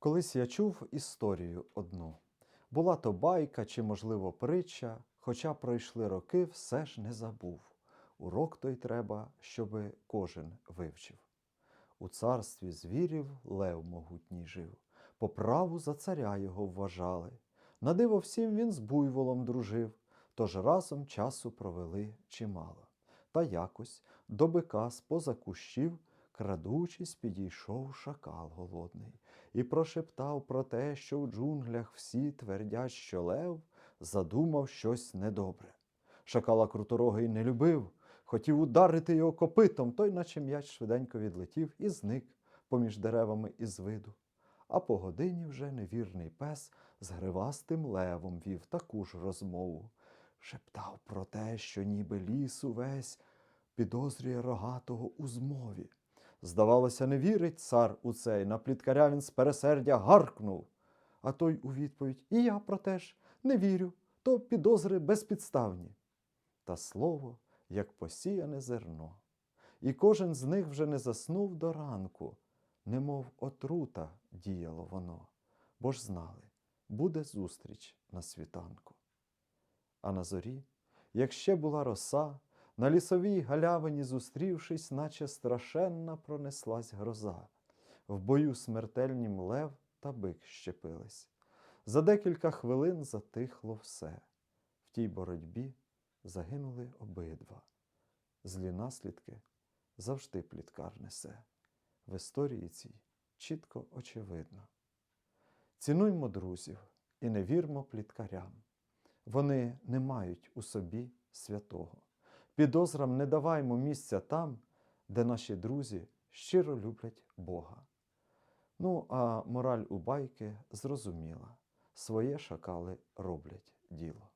Колись я чув історію одну. Була то байка чи, можливо, притча, хоча пройшли роки, все ж не забув. Урок той треба, щоби кожен вивчив. У царстві звірів лев могутній жив, по праву за царя його вважали. На диво всім він з буйволом дружив, тож разом часу провели чимало. Та якось до бика з-поза кущів, крадучись, підійшов шакал голодний і прошептав про те, що в джунглях всі твердять, що лев задумав щось недобре. Шакала круторогий не любив, хотів ударити його копитом, той, наче м'яч швиденько відлетів і зник поміж деревами із виду. А по годині вже невірний пес з гривастим левом вів таку ж розмову. Шептав про те, що ніби ліс увесь підозрює рогатого у змові. Здавалося, не вірить цар у цей, на пліткаря він з пересердя гаркнув. А той у відповідь І я про те ж не вірю, то підозри безпідставні. Та слово, як посіяне зерно. І кожен з них вже не заснув до ранку, немов отрута діяло воно, бо ж знали, буде зустріч на світанку. А на зорі, як ще була роса, на лісовій галявині зустрівшись, наче страшенна пронеслась гроза. В бою смертельнім лев та бик щепились. За декілька хвилин затихло все. В тій боротьбі загинули обидва. Злі наслідки завжди пліткар несе. В історії цій чітко очевидно. Цінуймо друзів і не вірмо пліткарям. Вони не мають у собі святого. Підозрам не даваймо місця там, де наші друзі щиро люблять Бога. Ну, а мораль у байки зрозуміла своє шакали роблять діло.